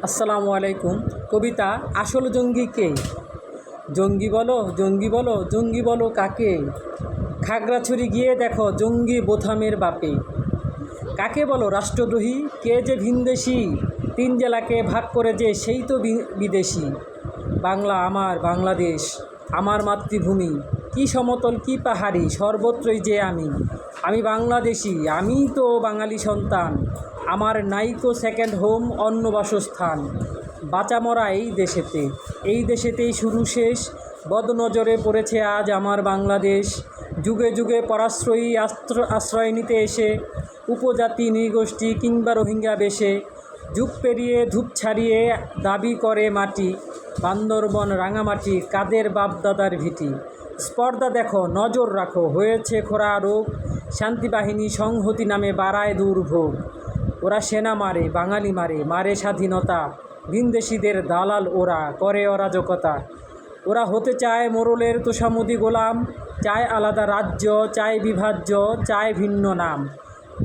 আসসালামু আলাইকুম। কবিতা, আসল জঙ্গি কে? জঙ্গি বলো জঙ্গি বলো জঙ্গি বলো কাকে? খাগড়াছড়ি গিয়ে দেখো জঙ্গি বোথামের বাপে। কাকে বলো রাষ্ট্রদ্রোহী? কে যে ভিনদেশি? তিন জেলাকে ভাগ করে যে সেই তো বিদেশি। বাংলা আমার বাংলাদেশ, আমার মাতৃভূমি। কি সমতল, কি পাহাড়ি, সর্বত্রই যে আমি। আমি বাংলাদেশি, আমি তো বাঙালি সন্তান। আমার নাইকো সেকেন্ড হোম অন্য বাসস্থান। বাঁচা মরা এই দেশেতে। এই দেশেতেই শুরু শেষ। বদনজরে পড়েছে আজ আমার বাংলাদেশ। যুগে যুগে পরাশ্রয়ী আস্ত্র, আশ্রয় নিতে এসে, উপজাতি নৃগোষ্ঠী কিংবা রোহিঙ্গা বেশে, যুগ পেরিয়ে ধূপ ছাড়িয়ে দাবি করে মাটি, বান্দরবন রাঙামাটি, কাদের বাপদাদার ভিটি। স্পর্ধা দেখো, নজর রাখো, হয়েছে খোরা রোগ শান্তিবাহিনী সংহতি নামে বাড়ায় দুর্ভোগ ওরা সেনা মারে, বাঙালি মারে মারে স্বাধীনতা, ভিনদেশিদের দালাল ওরা, করে অরাজকতা। ওরা হতে চায় মোরলের তোষামদি গোলাম, চায় আলাদা রাজ্য, চায় বিভাজ্য, চায় ভিন্ন নাম।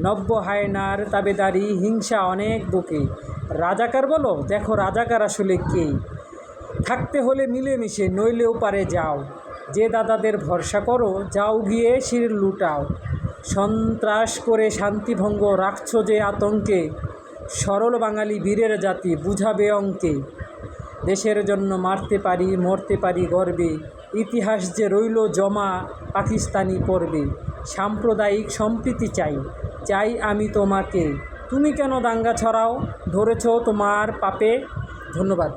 নব্য হায়নার তাবেদারি, হিংসা অনেক বুকে। রাজাকার বলো, দেখো রাজাকার আসলে কে? থাকতে হলে মিলেমিশে, নইলেও পারে যাও। যে দাদাদের ভরসা করো, যাও গিয়ে শির লুটাও। সন্ত্রাস করে শান্তিভঙ্গ রাখছো যে আতঙ্কে, সরল বাঙালি বীরের জাতি বুঝাবে অঙ্কে। দেশের জন্য মারতে পারি, মরতে পারি গর্বে, ইতিহাস যে রইল জমা পাকিস্তানি পড়বে সাম্প্রদায়িক সম্প্রীতি চাই চাই আমি তোমাকে। তুমি কেন দাঙ্গা ছড়াও? ধরেছ তোমার পাপে। ধন্যবাদ।